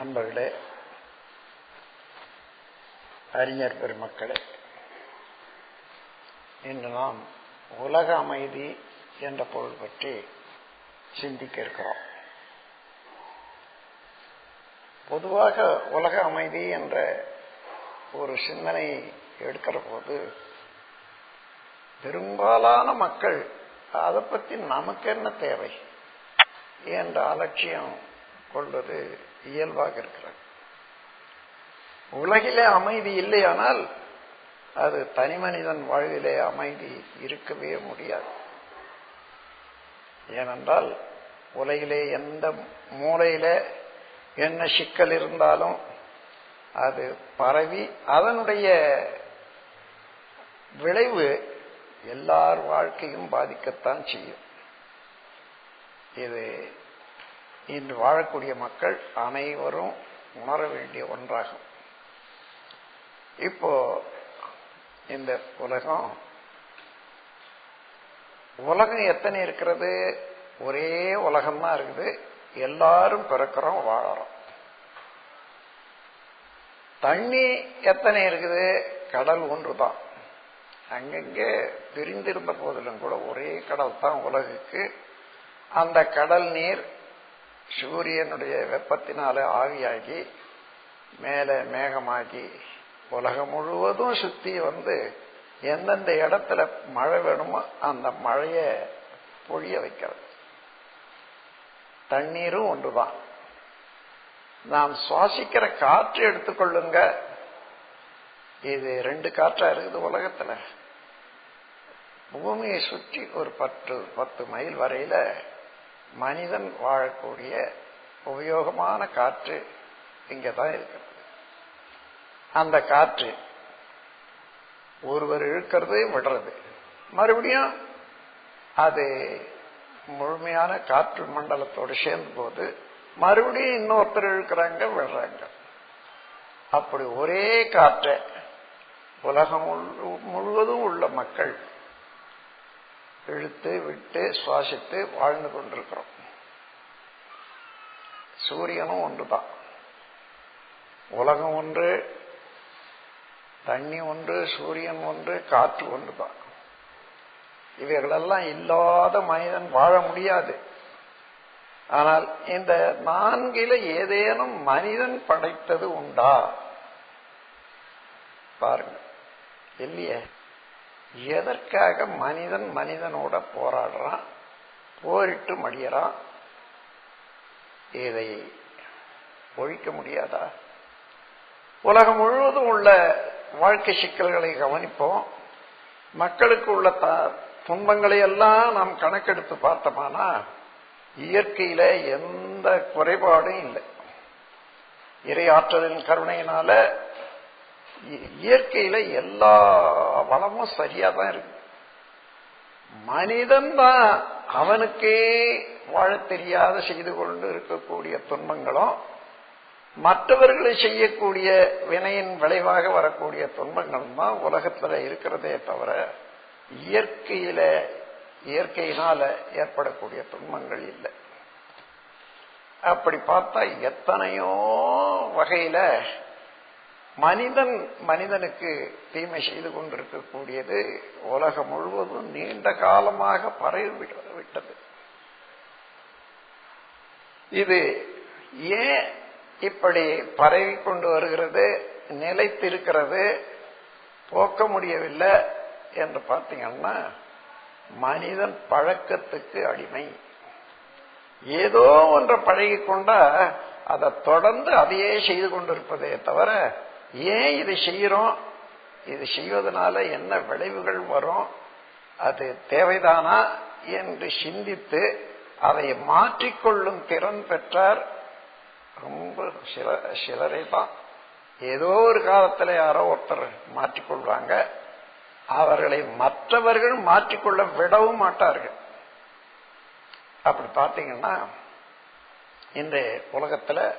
அன்பர்களே அறிஞர் பெருமக்களே இன்று நாம் உலக அமைதி என்ற பொருள் பற்றி சிந்திக்க இருக்கிறோம். பொதுவாக உலக அமைதி என்ற ஒரு சிந்தனை எடுக்கிற போது பெரும்பாலான மக்கள் அதை பற்றி நமக்கு என்ன தேவை? என்ற அலட்சியம் கொள்வது இயல்பாக இருக்கிறது. உலகிலே அமைதி இல்லையானால் அது தனி மனிதன் வாழ்விலே அமைதி இருக்கவே முடியாது. ஏனென்றால் உலகிலே எந்த மூலையில என்ன சிக்கல் இருந்தாலும் அது பரவி அதனுடைய விளைவு எல்லார் வாழ்க்கையும் பாதிக்கத்தான் செய்யும். இது இன்று வாழக்கூடிய மக்கள் அனைவரும் உணர வேண்டிய ஒன்றாகும். இப்போ இந்த உலகம் உலகம் எத்தனை இருக்கிறது? ஒரே உலகம்தான் இருக்குது. எல்லாரும் பிறக்கிறோம் வாழறோம். தண்ணி எத்தனை இருக்குது? கடல் ஒன்று தான் அங்கங்கே பிரிந்திருந்த போதிலும் கூட ஒரே கடல் தான் உலகுக்கு. அந்த கடல் நீர் சூரியனுடைய வெப்பத்தினால ஆவியாகி மேலே மேகமாகி உலகம் முழுவதும் சுத்தி வந்து எந்தெந்த இடத்துல மழை வேணுமோ அந்த மழைய பொழிய வைக்கிறது. தண்ணீரும் ஒன்றுதான் நாம் சுவாசிக்கிற காற்று எடுத்துக்கொள்ளுங்க. இது ரெண்டு காற்றா இருக்குது உலகத்துல. பூமியை சுற்றி ஒரு பத்து பத்து மைல் வரையில மனிதன் வாழக்கூடிய உபயோகமான காற்று இங்கதான் இருக்கிறது. அந்த காற்று ஒருவர் இழுக்கிறது விடுறது. மறுபடியும் அது முழுமையான காற்று மண்டலத்தோடு சேர்ந்த போது மறுபடியும் இன்னொருத்தர் இழுக்கிறாங்க விடுறாங்க. அப்படி ஒரே காற்றை உலகம் முழுவதும் உள்ள மக்கள் இழுத்து விட்டு சுவாசித்து வாழ்ந்து கொண்டிருக்கிறோம். சூரியனும் ஒன்றுதான். உலகம் ஒன்று தண்ணி ஒன்று சூரியன் ஒன்று காற்று ஒன்று தான் இவைகளெல்லாம் இல்லாத மனிதன் வாழ முடியாது. ஆனால் இந்த நான்கில ஏதேனும் மனிதன் படைத்தது உண்டா? பாருங்க. இல்லையே. எதற்காக மனிதன் மனிதனோட போராடுறான்? போரிட்டு மடியறான்? இதை ஒழிக்க முடியாதா? உலகம் முழுவதும் உள்ள வாழ்க்கை சிக்கல்களை கவனிப்போம். மக்களுக்கு உள்ள துன்பங்களை எல்லாம் நாம் கணக்கெடுத்து பார்த்தோமானா இயற்கையில எந்த குறைபாடும் இல்லை. இறையாற்றலின் கருணையினால இயற்கையில எல்லா வளமும் சரியா தான் இருக்கு. மனிதன் தான் அவனுக்கே வாழ தெரியாத செய்து கொண்டு இருக்கக்கூடிய துன்பங்களும் மற்றவர்களை செய்யக்கூடிய வினையின் விளைவாக வரக்கூடிய துன்பங்கள் தான் உலகத்துல இருக்கிறதே தவிர இயற்கையில இயற்கையினால ஏற்படக்கூடிய துன்பங்கள் இல்லை. அப்படி பார்த்தா எத்தனையோ வகையில மனிதன் மனிதனுக்கு தீமை செய்து கொண்டிருக்கக்கூடியது உலகம் முழுவதும் நீண்ட காலமாக பரவி விட்டது. இது ஏன் இப்படி பரவி கொண்டு வருகிறது நிலைத்திருக்கிறது போக்க முடியவில்லை என்று பார்த்தீங்கன்னா மனிதன் பழக்கத்துக்கு அடிமை. ஏதோ ஒன்றை பழகி கொண்டா அதை தொடர்ந்து அதையே செய்து கொண்டிருப்பதே தவிர ஏன் இதை செய்யறோம் இது செய்வதனால என்ன விளைவுகள் வரும்? அது தேவைதானா? என்று சிந்தித்து அதை மாற்றிக்கொள்ளும் திறன் பெற்றார். ரொம்ப சில சிலரை தான் ஏதோ ஒரு காலத்தில் யாரோ ஒருத்தர் மாற்றிக்கொள்வாங்க. அவர்களை மற்றவர்கள் மாற்றிக்கொள்ள விடவும் மாட்டார்கள். அப்படி பார்த்தீங்கன்னா இந்த உலகத்துல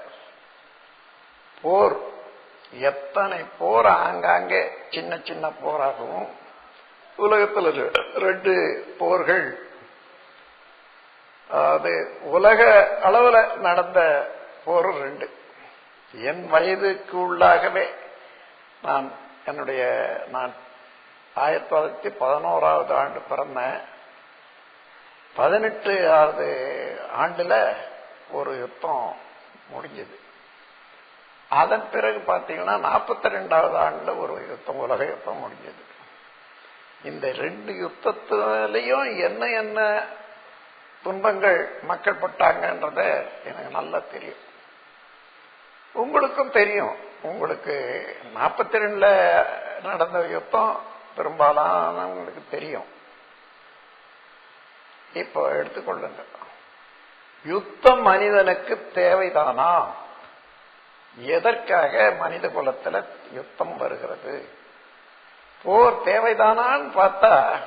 போர் எத்தனை போர் ஆங்காங்கே சின்ன சின்ன போராகவும் உலகத்தில் ரெண்டு போர்கள். அது உலக அளவில் நடந்த போர் ரெண்டு. என் வயதுக்கு உள்ளாகவே நான் என்னுடைய நான் ஆயிரத்தி தொள்ளாயிரத்தி பதினோராவது ஆண்டு பிறந்தேன். பதினெட்டு ஆறு ஆண்டுல ஒரு யுத்தம் முடிஞ்சது. அதன் பிறகு பார்த்தீங்கன்னா நாற்பத்தி ரெண்டாவது ஆண்டுல ஒரு யுத்தம் உலக யுத்தம் முடிஞ்சது. இந்த ரெண்டு யுத்தத்திலையும் என்ன என்ன துன்பங்கள் மக்கள் பட்டாங்கன்றத எனக்கு நல்லா தெரியும். உங்களுக்கும் தெரியும். உங்களுக்கு நாற்பத்தி ரெண்டுல நடந்த யுத்தம் பெரும்பாலானவங்களுக்கு தெரியும். இப்போ எடுத்துக்கொள்ளுங்க. யுத்தம் மனிதனுக்கு தேவைதானா? எதற்காக மனித குலத்துல யுத்தம் வருகிறது? போர் தேவைதானான்னு பார்த்தா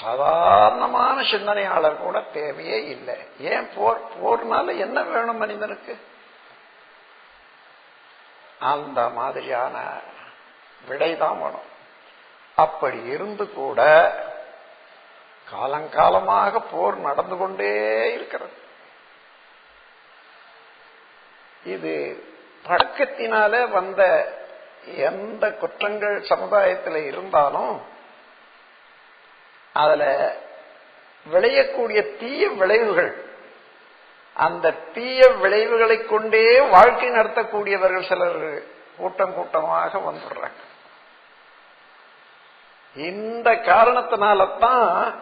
சாதாரணமான சிந்தனையாளர் கூட தேவையே இல்லை. ஏன் போர்? போர்னால என்ன வேணும் மனிதனுக்கு? அந்த மாதிரியான விடைதான் வேணும். அப்படி இருந்து கூட காலங்காலமாக போர் நடந்து கொண்டே இருக்கிறது. இது பழக்கத்தினால வந்த எந்த குற்றங்கள் சமுதாயத்தில் இருந்தாலும் அதுல விளையக்கூடிய தீய விளைவுகள் அந்த தீய விளைவுகளை கொண்டே வாழ்க்கை நடத்தக்கூடியவர்கள் சிலர் கூட்டம் கூட்டமாக வந்துடுறாங்க. இந்த காரணத்தினால்தான்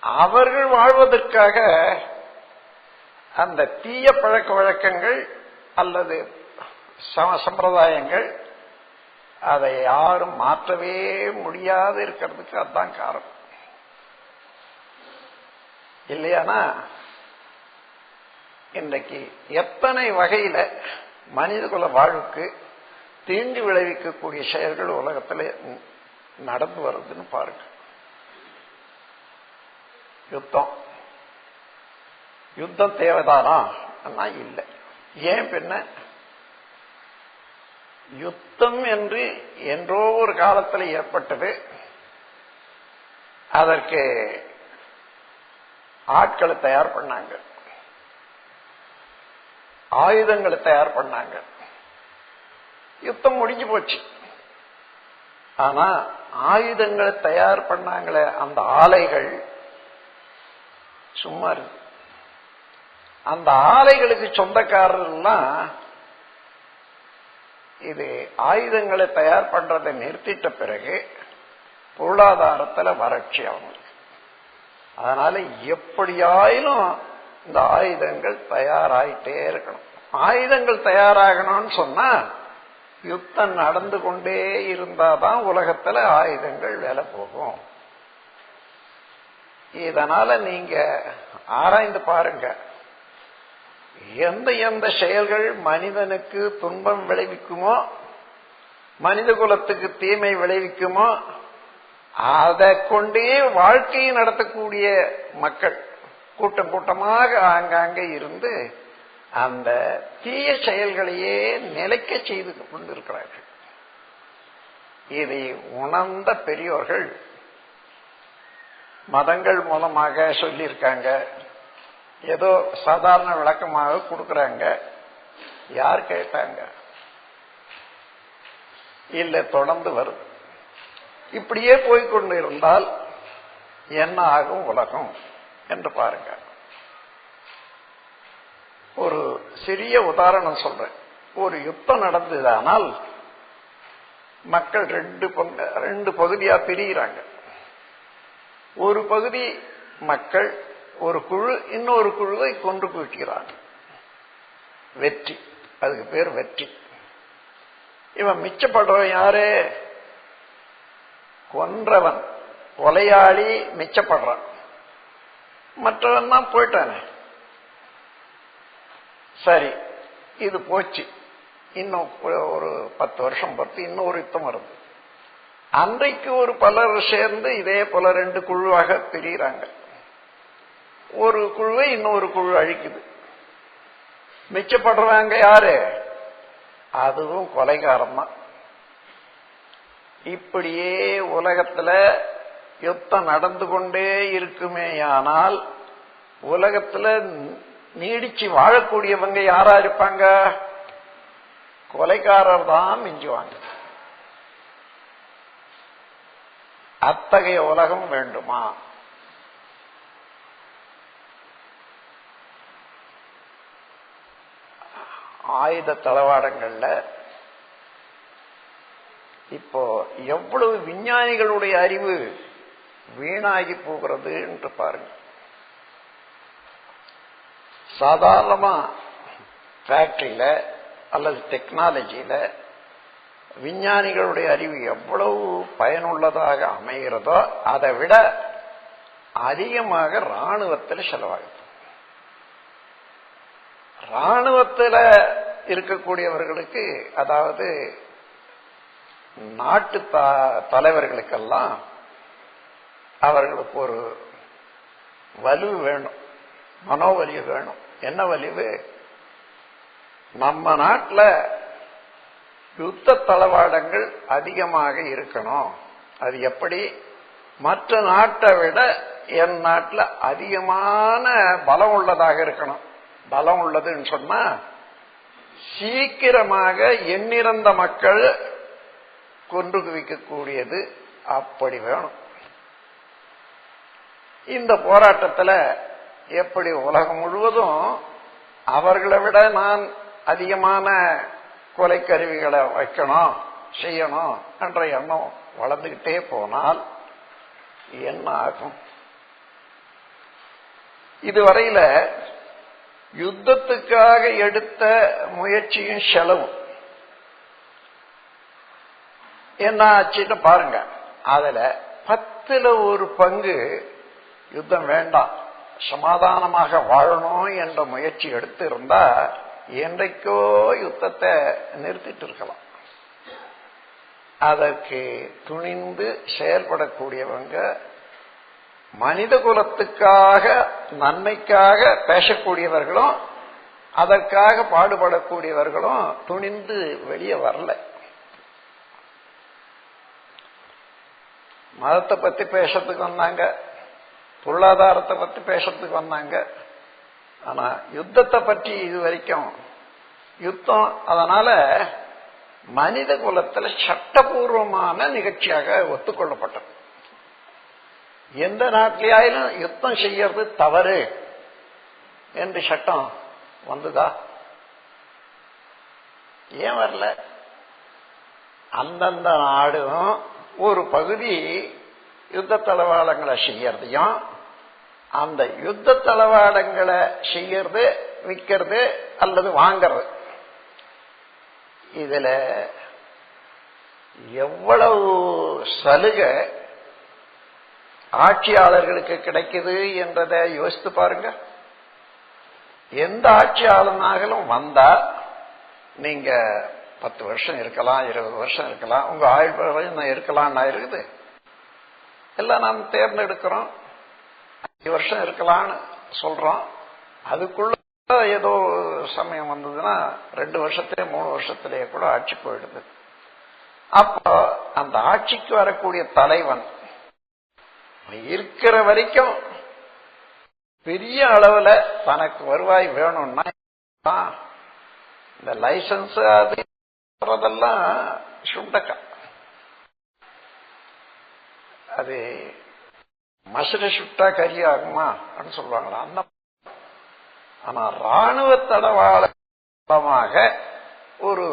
அவர்கள் வாழ்வதற்காக அந்த தீய பழக்க வழக்கங்கள் அல்லது சம்பிரதாயங்கள் அதை யாரும் மாற்றவே முடியாது இருக்கிறதுக்கு அதுதான் காரணம். இல்லையானா? இன்றைக்கு எத்தனை வகையில மனிதகுல வாழ்வுக்கு தீங்கு விளைவிக்கக்கூடிய செயல்கள் உலகத்தில் நடந்து வருதுன்னு பாருங்க. யுத்தம். யுத்தம் தேவைதானா? இல்லை. ஏன் பின்ன? யுத்தம் என்று என்றோ ஒரு காலத்தில் ஏற்பட்டது. அதற்கு ஆட்களை தயார் பண்ணாங்க. ஆயுதங்களை தயார் பண்ணாங்க. யுத்தம் முடிஞ்சு போச்சு. ஆனா ஆயுதங்களை தயார் பண்ணாங்களே அந்த ஆலைகள் சும்மா இருக்கு. அந்த ஆலைகளுக்கு சொந்தக்காரர்லாம் இது ஆயுதங்களை தயார் பண்றதை நிறுத்திட்ட பிறகு பொருளாதாரத்தில் வறட்சி அவங்களுக்கு அதனால எப்படியாயிலும் இந்த ஆயுதங்கள் தயாராயிட்டே இருக்கணும். ஆயுதங்கள் தயாராகணும்னு சொன்னா யுத்தம் நடந்து கொண்டே இருந்தாதான் உலகத்துல ஆயுதங்கள் வேலை போகும். இதனால நீங்க ஆராய்ந்து பாருங்க. எந்த எந்த செயல்கள் மனிதனுக்கு துன்பம் விளைவிக்குமோ மனித குலத்துக்கு தீமை விளைவிக்குமோ அதை கொண்டே வாழ்க்கையை நடத்தக்கூடிய மக்கள் கூட்டம் கூட்டமாக ஆங்காங்கே இருந்து அந்த தீய செயல்களையே நிலைக்க செய்து கொண்டிருக்கிறார்கள். இதை உணர்ந்த பெரியோர்கள் மதங்கள் மூலமாக சொல்லியிருக்காங்க. ஏதோ சாதாரண விளக்கமாக கொடுக்கறாங்க. யார் கேட்டாங்க? இல்ல தொடர்ந்து வருது. இப்படியே போய்கொண்டு இருந்தால் என்ன ஆகும் உலகம் என்று பாருங்க. ஒரு சிறிய உதாரணம் சொல்றேன். ஒரு யுத்தம் நடந்ததானால் மக்கள் ரெண்டு பங்கு ரெண்டு பகுதியா பிரிகிறாங்க ஒரு பகுதி மக்கள் ஒரு குழு இன்னொரு குழுவை கொண்டு குவிக்கிறான் வெற்றி. அதுக்கு பேர் வெற்றி. இவன் மிச்சப்படுறவன் யாரு? கொன்றவன். கொலையாளி மிச்சப்படுறான். மற்றவன் தான் போயிட்டானே. சரி இது போச்சு. இன்னும் ஒரு பத்து வருஷம் பொறுத்து இன்னொரு யுத்தம் வருது. அன்றைக்கு ஒரு பலர் சேர்ந்து இதே போல ரெண்டு குழுவாக பிரிகிறாங்க. ஒரு குழுவை இன்னொரு குழு அழிக்குது. மிச்சப்படுறாங்க யாரு? அதுவும் கொலைகாரம் தான் இப்படியே உலகத்துல யுத்தம் நடந்து கொண்டே இருக்குமேயானால் உலகத்துல நீடிச்சு வாழக்கூடியவங்க யாரா இருப்பாங்க? கொலைக்காரர் தான் மிஞ்சுவாங்க அத்தகைய உலகம் வேண்டுமா? ஆயுத தளவாடங்கள்ல இப்போ எவ்வளவு விஞ்ஞானிகளுடைய அறிவு வீணாகி போகிறது என்று பாருங்க. சாதாரணமா ஃபேக்டரியில அல்லது டெக்னாலஜியில விஞ்ஞானிகளுடைய அறிவு எவ்வளவு பயனுள்ளதாக அமைகிறதோ அதை விட அதிகமாக ராணுவத்தில் செலவாகுது ராணுவத்தில் இருக்கக்கூடியவர்களுக்கு அதாவது நாட்டு தலைவர்களுக்கெல்லாம் அவர்களுக்கு ஒரு வலு வேணும். மனோவலிவு வேணும். என்ன வலிவு? நம்ம நாட்டில் யுத்த தளவாடங்கள் அதிகமாக இருக்கணும். அது எப்படி? மற்ற நாட்டை விட என் நாட்டில் அதிகமான பலம் உள்ளதாக இருக்கணும். பலம் உள்ளதுன்னு சொன்னா சீக்கிரமாக எண்ணிறந்த மக்கள் கொண்டு குவிக்கக்கூடியது அப்படி வேணும். இந்த போராட்டத்தில் எப்படி உலகம் முழுவதும் அவர்களை விட நான் அதிகமான கொலைக்கருவிகளை வைக்கணும் செய்யணும் என்ற எண்ணம் வளர்ந்துகிட்டே போனால் என்ன ஆகும்? இதுவரையில யுத்தத்துக்காக எடுத்த முயற்சியும் செலவும் என்ன ஆச்சுன்னு பாருங்க. அதுல பத்துல ஒரு பங்கு யுத்தம் வேண்டாம். சமாதானமாக வாழணும் என்ற முயற்சி எடுத்து இருந்தா என்றைக்கோ யுத்தத்தை நிறுத்திட்டு இருக்கலாம். அதற்கு துணிந்து செயல்படக்கூடியவங்க மனித குலத்துக்காக நன்மைக்காக பேசக்கூடியவர்களும் அதற்காக பாடுபடக்கூடியவர்களும் துணிந்து வெளியே வரல. மதத்தை பத்தி பேசுறதுக்கு வந்தாங்க பொருளாதாரத்தை பத்தி பேசுறதுக்கு வந்தாங்க. ஆனா யுத்தத்தை பற்றி இது வரைக்கும் யுத்தம் அதனால மனித குலத்துல சட்டபூர்வமான நிகழ்ச்சியாக ஒத்துக்கொள்ளப்பட்டது. எந்த நாட்டிலேயாயிலும் யுத்தம் செய்யறது தவறு என்று சட்டம் வந்துதா? ஏன் வரல? அந்தந்த நாடும் ஒரு பகுதி யுத்த தளவாடங்களை செய்யறதையும் அந்த யுத்த தளவாடங்களை செய்யறது விற்கிறது அல்லது வாங்கிறது. இதுல எவ்வளவு சலுகை ஆட்சியாளர்களுக்கு கிடைக்குது என்றதை யோசித்து பாருங்க. எந்த ஆட்சியாளனாகலும் வந்தா நீங்க பத்து வருஷம் இருக்கலாம் இருபது வருஷம் இருக்கலாம் உங்க ஆயுள் இருக்கலாம் இருக்குது. எல்லாம் நாம் தேர்ந்தெடுக்கிறோம். அஞ்சு வருஷம் இருக்கலாம்னு சொல்றோம். அதுக்குள்ள ஏதோ சமயம் வந்ததுன்னா ரெண்டு வருஷத்திலே மூணு வருஷத்திலேயே கூட ஆட்சி போயிடுது. அப்போ அந்த ஆட்சிக்கு வரக்கூடிய தலைவன் இருக்கிற வரைக்கும் பெரிய அளவுல தனக்கு வருவாய் வேணும்னா இந்த லைசன்ஸ் அது அதெல்லாம் சுண்டக்கா. அது மசுர சுட்டா கறி ஆகுமா அப்படின்னு சொல்லுவாங்களா? அந்த ஆனா ராணுவ தடவாளமாக ஒரு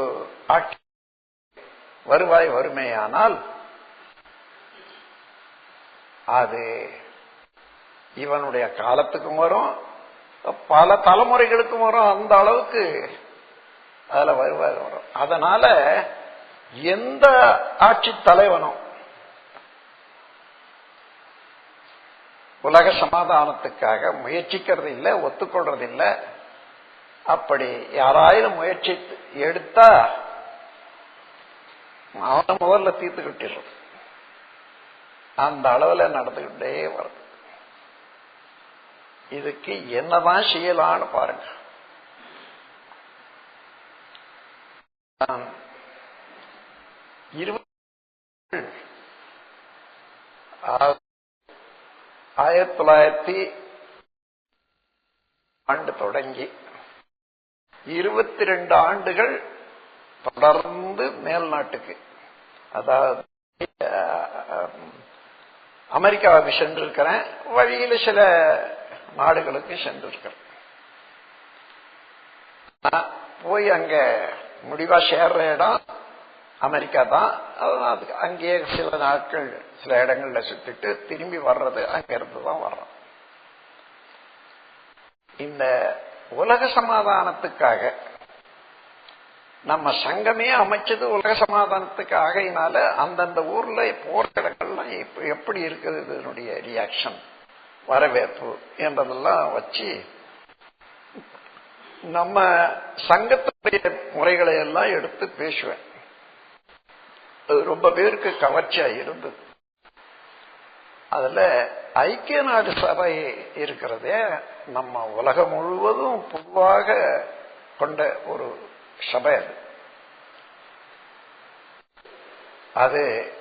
ஆட்சி வருவாய் வறுமையானால் அது இவனுடைய காலத்துக்கும் வரும் பல தலைமுறைகளுக்கும் வரும் அந்த அளவுக்கு அதுல வருவாய் வரும் அதனால எந்த ஆட்சி தலைவனும் உலக சமாதானத்துக்காக முயற்சிக்கிறது இல்லை ஒத்துக்கொள்றது இல்லை அப்படி யாராயிரம் முயற்சி எடுத்தா அவனை முதல்ல தீர்த்து கட்டிடுறது. அந்த அளவுல நடந்துகிட்டே வருது இதுக்கு என்னதான் செய்யலான்னு பாருங்க. இருபது ஆயிரத்தி தொள்ளாயிரத்தி ஆண்டு தொடங்கி இருபத்தி ரெண்டு ஆண்டுகள் தொடர்ந்து மேல் நாட்டுக்கு அதாவது அமெரிக்காவுக்கு சென்றிருக்கிறேன். வழியில சில நாடுகளுக்கு சென்றிருக்கிறேன். போய் அங்க முடிவா சேர்ற இடம் அமெரிக்கா தான். அதுக்கு அங்கேயே சில நாட்கள் சில இடங்கள்ல சுத்திட்டு திரும்பி வர்றது அங்க இருந்து தான் வர்றோம். இந்த உலக சமாதானத்துக்காக நம்ம சங்கமே அமைச்சது உலக சமாதானத்துக்கு ஆகையினால அந்தந்த ஊர்ல போற இடங்கள்லாம் எப்படி இருக்குது இதனுடைய ரியாக்ஷன் வரவேற்பு என்றதெல்லாம் வச்சு நம்ம சங்கத்துடைய முறைகளை எல்லாம் எடுத்து பேசுவேன். அது ரொம்ப பேருக்கு கவர்ச்சியா இருந்தது. அதுல ஐக்கிய நாடு சபை இருக்கிறதே நம்ம உலகம் முழுவதும் பொதுவாக கொண்ட ஒரு சபை அது. அது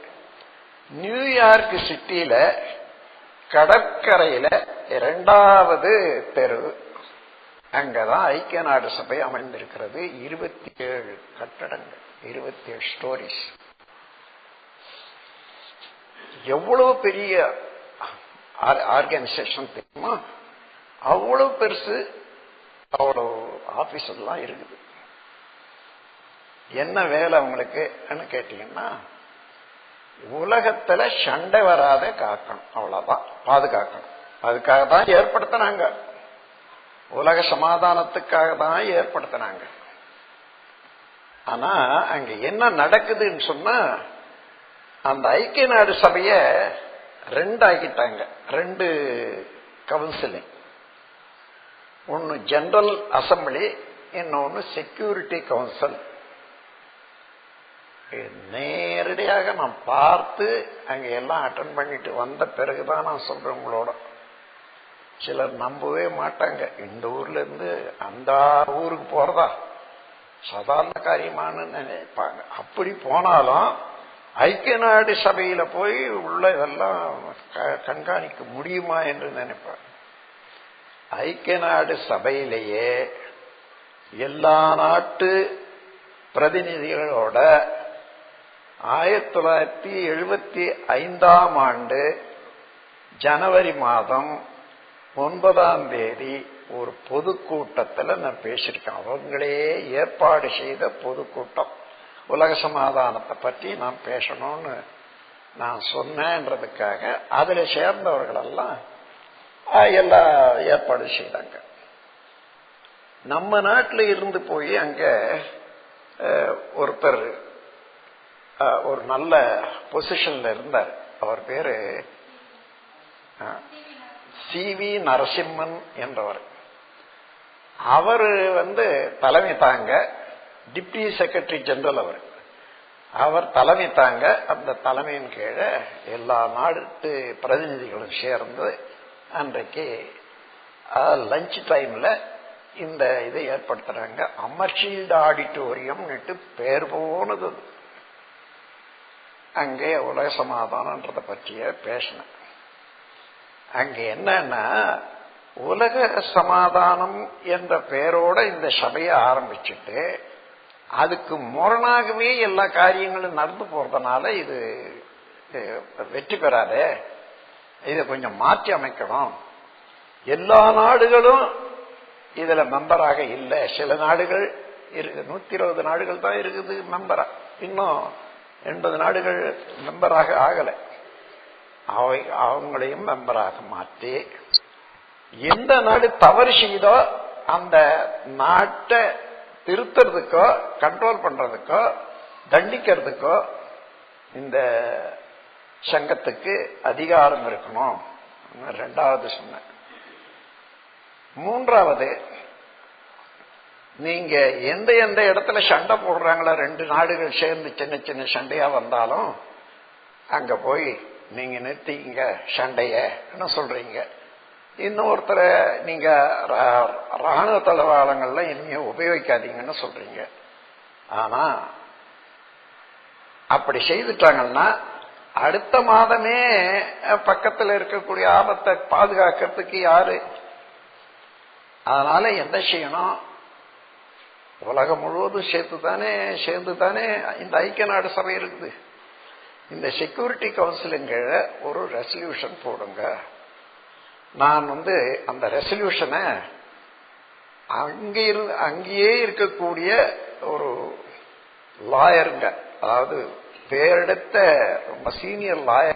நியூயார்க் சிட்டியில கடற்கரையில இரண்டாவது தெரு அங்கதான் ஐக்கிய நாடு சபை அமைந்திருக்கிறது. இருபத்தி ஏழு கட்டடங்கள் இருபத்தி ஏழு ஸ்டோரிஸ் எவ்வளவு பெரிய ஆர்கனைசேஷன் தெரியுமா? அவ்வளவு பெருசு அவ்வளவு ஆபீஸ் எல்லாம் இருக்குது. என்ன வேலை உங்களுக்கு கேட்டீங்கன்னா உலகத்துல சண்டை வராத காக்கணும் அவ்வளவுதான். பாதுகாக்கணும். அதுக்காக தான் ஏற்படுத்தினாங்க. உலக சமாதானத்துக்காக தான் ஏற்படுத்தினாங்க. ஆனா அங்க என்ன நடக்குதுன்னு சொன்னா அந்த ஐக்கிய நாடு சபைய ரெண்டு ஆக்கிட்டாங்க ரெண்டு கவுன்சிலிங். ஒன்னு ஜெனரல் அசம்பிளி இன்னொன்னு செக்யூரிட்டி கவுன்சில். நேரடியாக நான் பார்த்து அங்க எல்லாம் அட்டன் பண்ணிட்டு வந்த பிறகுதான் நான் சொல்றேன் உங்களோட. சிலர் நம்பவே மாட்டாங்க. இந்த ஊர்ல இருந்து அந்த ஊருக்கு போறதா? சாதாரண காரியமானு நினைப்பாங்க. அப்படி போனாலும் ஐக்கிய நாடு சபையில போய் உள்ள இதெல்லாம் கண்காணிக்க முடியுமா என்று நினைப்பாங்க. ஐக்கிய நாடு சபையிலேயே எல்லா நாட்டு பிரதிநிதிகளோட ஆயிரத்தி தொள்ளாயிரத்தி எழுபத்தி ஐந்தாம் ஆண்டு ஜனவரி மாதம் ஒன்பதாம் தேதி ஒரு பொதுக்கூட்டத்தில் நான் பேசியிருக்கேன். அவங்களே ஏற்பாடு செய்த பொதுக்கூட்டம். உலக சமாதானத்தை பற்றி நான் பேசணும்னு நான் சொன்னேன்றதுக்காக அதில் சேர்ந்தவர்களெல்லாம் எல்லா ஏற்பாடு செய்தாங்க. நம்ம நாட்டில் இருந்து போய் அங்கே ஒருத்தர் ஒரு நல்ல பொசிஷன்ல இருந்தார். அவர் பேரு சி வி நரசிம்மன் என்றவர். அவர் வந்து தலைமை தாங்க டிப்டி செக்ரட்டரி ஜெனரல் அவர். அவர் தலைமை தாங்க அந்த தலைமையின் கீழே எல்லா நாட்டு பிரதிநிதிகளும் சேர்ந்து அன்றைக்கு லஞ்ச் டைம்ல இந்த இதை ஏற்படுத்துறாங்க. அமர்ஷீல்டு ஆடிட்டோரியம்னுட்டு பேர் போனது அங்கே உலக சமாதானன்றத பற்றிய பேசினேன் அங்க என்னன்னா உலக சமாதானம் என்ற பெயரோட இந்த சபையை ஆரம்பிச்சுட்டு அதுக்கு முரணாகவே எல்லா காரியங்களும் நடந்து போறதுனால இது வெற்றி பெறாதே. இதை கொஞ்சம் மாற்றி அமைக்கணும். எல்லா நாடுகளும் இதுல மெம்பராக இல்லை. சில நாடுகள் இருக்கு நூத்தி இருபது நாடுகள் தான் இருக்குது மெம்பரா. இன்னும் எண்பது நாடுகள் மெம்பராக ஆகலை. அவை அவங்களையும் மெம்பராக மாற்றி எந்த நாடு தவறு செய்தோ அந்த நாட்டை திருத்துறதுக்கோ கண்ட்ரோல் பண்றதுக்கோ தண்டிக்கிறதுக்கோ இந்த சங்கத்துக்கு அதிகாரம் இருக்கணும். ரெண்டாவது சொன்னேன். மூன்றாவது நீங்க எந்த எந்த இடத்துல சண்டை போடுறாங்களோ ரெண்டு நாடுகள் சேர்ந்து சின்ன சின்ன சண்டையா வந்தாலும் அங்க போய் நீங்க நிறுத்திங்க சண்டைய என்ன சொல்றீங்க? இன்னொருத்தரை நீங்க ராணுவ தளவாளங்கள்ல இனிமே உபயோகிக்காதீங்கன்னு சொல்றீங்க. ஆனா அப்படி செய்துட்டாங்கன்னா அடுத்த மாதமே பக்கத்தில் இருக்கக்கூடிய ஆபத்தை பாதுகாக்கிறதுக்கு யாரு? அதனால என்ன செய்யணும்? உலகம் முழுவதும் சேர்த்து தானே சேர்ந்து தானே இந்த ஐக்கிய நாடு சபை இருக்குது. இந்த செக்யூரிட்டி கவுன்சிலுங்க ஒரு ரெசல்யூஷன் போடுங்க. நான் வந்து அந்த ரெசல்யூஷனை அங்கே இரு அங்கேயே இருக்கக்கூடிய ஒரு லாயருங்க அதாவது பேரெடுத்த ரொம்ப சீனியர் லாயர்